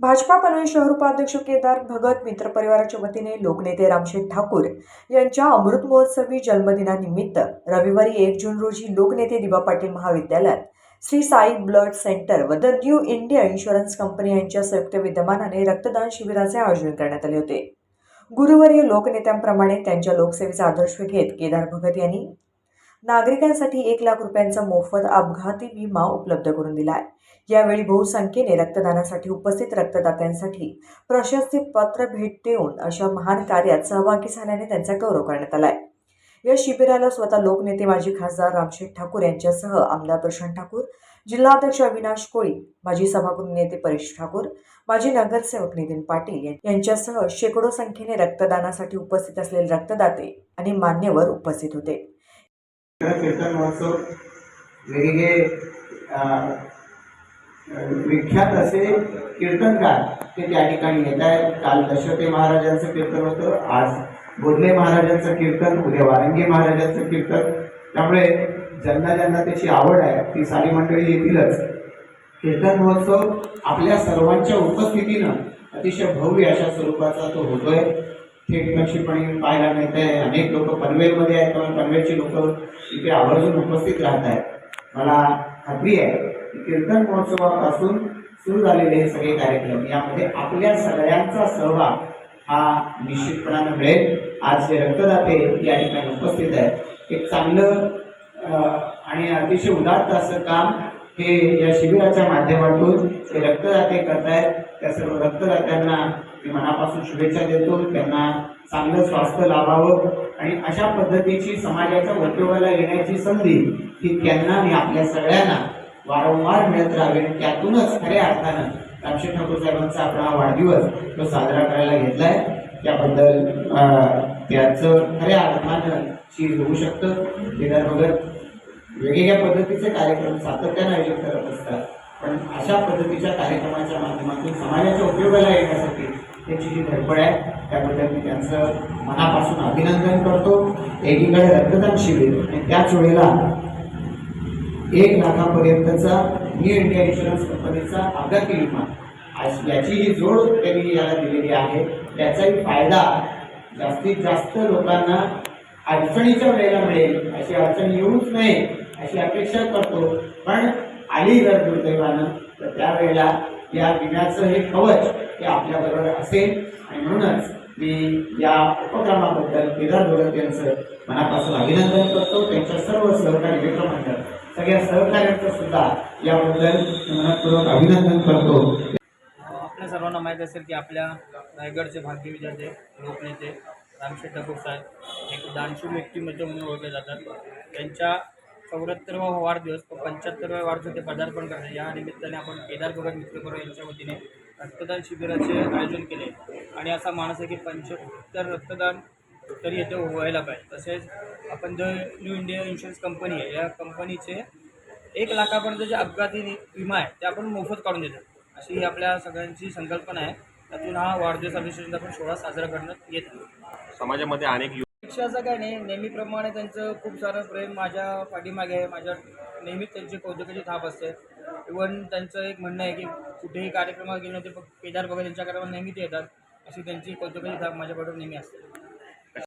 भाजपा पनवेल शहर उपाध्यक्ष केदार भगत मित्र परिवाराच्या वतीने लोकनेते रामशेठ ठाकूर यांच्या अमृत महोत्सवी जन्मदिनानिमित्त रविवारी एक जून रोजी लोकनेते दिबा पाटील महाविद्यालयात श्री साई ब्लड सेंटर व the new India insurance company यांच्या संयुक्त विद्यमानाने रक्तदान शिबिराचे आयोजन करण्यात आले होते. गुरुवारी लोकनेत्यांप्रमाणे त्यांच्या लोकसेवेचा आदर्श घेत केदार भगत यांनी नागरिकांसाठी एक लाख रुपयांचा मोफत अपघाती विमा उपलब्ध करून दिला आहे यावेळी बहुसंख्येने रक्तदानासाठी उपस्थित रक्तदात्यांसाठी प्रशस्ती पत्र भेट देऊन अशा महान कार्यात सहभागी झाल्याने त्यांचा गौरव करण्यात आला आहे या शिबिराला स्वतः लोकनेते माजी खासदार रामशेठ ठाकूर यांच्यासह आमदार प्रशांत ठाकूर जिल्हाध्यक्ष अविनाश कोळी माजी सभागृह नेते परेश ठाकूर माजी नगरसेवक नितीन पाटील यांच्यासह शेकडो संख्येने रक्तदानासाठी उपस्थित असलेले रक्तदाते आणि मान्यवर उपस्थित होते. कीर्तन महोत्सव. वेगवेगळे विख्यात असे कीर्तनकार ते त्या ठिकाणी येत आहेत. काल दशरथे महाराजांचं कीर्तन होतं. आज बोधले महाराजांचं कीर्तन उद्या वारंगी महाराजांचं कीर्तन. त्यामुळे ज्यांना ज्यांना त्याची आवड आहे ती सारी मंडळी येतीलच. कीर्तन महोत्सव आपल्या सर्वांच्या उपस्थितीनं अतिशय भव्य अशा स्वरूपाचा तो होतोय. थेट नक्षीपणे पाहायला मिळत आहे अनेक लोक पनवेलमध्ये आहेत. त्यामुळे पनवेलची लोक इथे आवर्जून उपस्थित राहत आहेत. मला खात्री आहे की कीर्तन महोत्सवापासून सुरू झालेले हे सगळे कार्यक्रम यामध्ये आपल्या सगळ्यांचा सहभाग हा निश्चितपणानं मिळेल. आज जे रक्तदाते या ठिकाणी उपस्थित आहेत एक चांगलं आणि अतिशय उदात्त असं काम हे या शिबिराच्या माध्यमातून हे रक्तदाते करतायत त्या सर्व रक्तदात्यांना मी मनापासून शुभेच्छा देतो. त्यांना चांगलं स्वास्थ्य लाभावं आणि अशा पद्धतीची समाजाच्या उपयोगाला येण्याची संधी ही त्यांना आणि आपल्या सगळ्यांना वारंवार मिळत राहावी आणि त्यातूनच खऱ्या अर्थानं रामशेठ ठाकूर साहेबांचा आपण हा वाढदिवस तो साजरा करायला घेतलाय. त्याबद्दल त्याचं खऱ्या अर्थानं चीज होऊ शकतं. केदार भगत वेगवेगळ्या पद्धतीचे कार्यक्रम सातत्यानं आयोजित करत असतात. पण अशा पद्धतीच्या कार्यक्रमाच्या माध्यमातून समाजाच्या उपयोगाला येण्यासाठी त्याची जी धडपड आहे त्याबद्दल मी त्यांचं मनापासून अभिनंदन करतो. एकीकडे रक्तदान शिबिर आणि त्याच वेळेला एक लाखापर्यंतचा न्यू इंडिया इन्शुरन्स कंपनीचा अपघाती विमा. आज याची जी जोड त्यांनी याला दिलेली आहे त्याचाही फायदा जास्तीत जास्त लोकांना अडचणीच्या वेळेला मिळेल अशी अडचण येऊच नये अशी अपेक्षा करतो. पण आली जर दुर्दैवानं तर त्यावेळेला या विम्याचं हे कवच हे आपल्याबरोबर असेल. आणि म्हणूनच मी या उपक्रमाबद्दल केदार भगत यांचं मनापासून अभिनंदन करतो. त्यांच्या सर्व सहकारी मित्रमंडळ सगळ्या सहकार्यांचं सुद्धा याबद्दल मनपूर्वक अभिनंदन करतो. आपल्या सर्वांना माहीत असेल की आपल्या रायगडचे भाग्य लोकनेते रामशेठ ठाकूर साहेब एक दानशूर व्यक्तिमत्व म्हणून ओळखले जातात. त्यांच्या चौऱ्याहत्तरवा वाढदिवस व पंच्याहत्तरव्या वाढदिवस ते पदार्पण करणे. या निमित्ताने आपण केदार भगत मित्रकरो यांच्या वतीने रक्तदान शिबिराचे आयोजन केले. आणि असा माणूस आहे की पंच्याहत्तर रक्तदान तरी येथे व्हायला पाहिजे. तसेच आपण जो न्यू इंडिया इन्शुरन्स कंपनी आहे या कंपनीचे एक लाखापर्यंत जे अपघाती विमा आहे ते आपण मोफत काढून देतो. अशी ही आपल्या सगळ्यांची संकल्पना आहे. त्यातून हा वाढदिवस अभिषेक आपण सोहळा साजरा करण्यात येत समाजामध्ये अनेक युवक असं काय नाही. नेहमीप्रमाणे त्यांचं खूप सारं प्रेम माझ्या पाठीमागे आहे. माझ्या नेहमीच त्यांची कौतुकाची थाप असते. इवन त्यांचं एक म्हणणं आहे की कुठेही कार्यक्रमात गेलं ते केदार बघा त्यांच्या कार्यक्रमात नेहमी ते येतात. अशी त्यांची कौतुकाची थाप माझ्याकडून नेहमी असते.